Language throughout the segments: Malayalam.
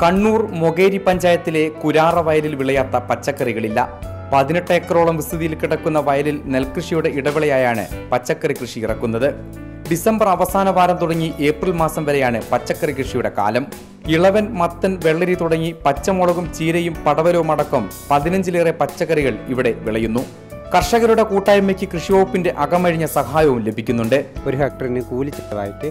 കണ്ണൂർ മൊകേരി പഞ്ചായത്തിലെ കുരാറ വയലിൽ വിളയാത്ത പച്ചക്കറികളില്ല. പതിനെട്ട് ഏക്കറോളം വിസ്തൃതിയിൽ കിടക്കുന്ന വയലിൽ നെൽകൃഷിയുടെ ഇടവേളയായാണ് പച്ചക്കറി കൃഷി ഇറക്കുന്നത്. ഡിസംബർ അവസാന വാരം തുടങ്ങി ഏപ്രിൽ മാസം വരെയാണ് പച്ചക്കറി കൃഷിയുടെ കാലം. ഇളവൻ മത്തൻ വെള്ളരി തുടങ്ങി പച്ചമുളകും ചീരയും പടവലവും അടക്കം പതിനഞ്ചിലേറെ പച്ചക്കറികൾ ഇവിടെ വിളയുന്നു. കർഷകരുടെ കൂട്ടായ്മയ്ക്ക് കൃഷിവകുപ്പിന്റെ അകമഴിഞ്ഞ സഹായവും ലഭിക്കുന്നുണ്ട്. ഒരു ഹെക്ടറിന് കൂലി ചെലവായിട്ട്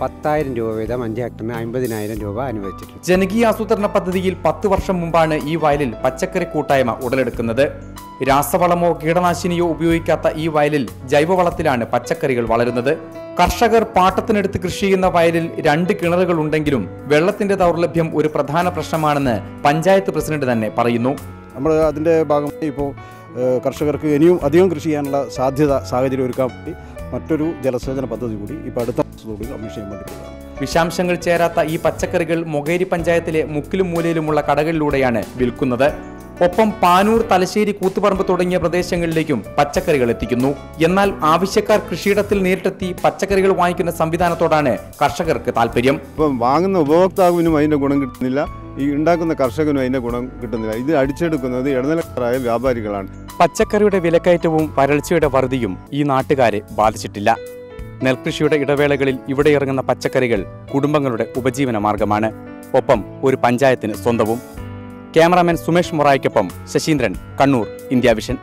പത്തായിരം രൂപ വീതം അഞ്ച് ഹെക്ടറിന് അമ്പതിനായിരം രൂപ അനുവദിച്ചിട്ടുണ്ട്. ജനകീയ ആസൂത്രണ പദ്ധതിയിൽ പത്ത് വർഷം മുമ്പാണ് ഈ വയലിൽ പച്ചക്കറി കൂട്ടായ്മ ഉടലെടുക്കുന്നത്. രാസവളമോ കീടനാശിനിയോ ഉപയോഗിക്കാത്ത ഈ വയലിൽ ജൈവവളത്തിലാണ് പച്ചക്കറികൾ വളരുന്നത്. കർഷകർ പാട്ടത്തിനെടുത്ത് കൃഷി ചെയ്യുന്ന വയലിൽ രണ്ട് കിണറുകൾ ഉണ്ടെങ്കിലും വെള്ളത്തിന്റെ ദൗർലഭ്യം ഒരു പ്രധാന പ്രശ്നമാണെന്ന് പഞ്ചായത്ത് പ്രസിഡന്റ് തന്നെ പറയുന്നു. നമ്മൾ അതിന്റെ ഭാഗമായി ഇപ്പോൾ കർഷകർക്ക് ഇനിയും അധികം കൃഷി ചെയ്യാനുള്ള സാധ്യത സാഹചര്യം ഒരുക്കാൻ വേണ്ടി മറ്റൊരു ജലസേചന പദ്ധതി കൂടി ഇപ്പോൾ അടുത്ത മാസത്തോട് കമ്മീഷൻ ചെയ്യാൻ വേണ്ടി പോവുകയാണ് വിഷാംശങ്ങൾ ചേരാത്ത ഈ പച്ചക്കറികൾ മൊകേരി പഞ്ചായത്തിലെ മുക്കിലും മൂലയിലുമുള്ള കടകളിലൂടെയാണ് വിൽക്കുന്നത്. ഒപ്പം പാനൂർ തലശ്ശേരി കൂത്തുപറമ്പ് തുടങ്ങിയ പ്രദേശങ്ങളിലേക്കും പച്ചക്കറികൾ എത്തിക്കുന്നു. എന്നാൽ ആവശ്യക്കാർ കൃഷിയിടത്തിൽ നേരിട്ടെത്തി പച്ചക്കറികൾ വാങ്ങിക്കുന്ന സംവിധാനത്തോടാണ് കർഷകർക്ക് താല്പര്യം ഇപ്പം വാങ്ങുന്ന ഉപഭോക്താവിനും അതിന്റെ ഗുണം കിട്ടുന്നില്ല. ഈ ഉണ്ടാക്കുന്ന കർഷകനും അതിന്റെ ഗുണം കിട്ടുന്നില്ല. ഇത് അടിച്ചെടുക്കുന്നത് ഇടനിലക്കാരായ വ്യാപാരികളാണ്. പച്ചക്കറിയുടെ വിലക്കയറ്റവും വരൾച്ചയുടെ വറുതിയും ഈ നാട്ടുകാരെ ബാധിച്ചിട്ടില്ല. നെൽകൃഷിയുടെ ഇടവേളകളിൽ ഇവിടെ ഇറങ്ങുന്ന പച്ചക്കറികൾ കുടുംബങ്ങളുടെ ഉപജീവന മാർഗമാണ്. ഒപ്പം ഒരു പഞ്ചായത്തിന് സ്വന്തവും. ക്യാമറാമാൻ സുമേഷ് മൊറായ്ക്കൊപ്പം ശശീന്ദ്രൻ കണ്ണൂർ ഇന്ത്യ വിഷൻ.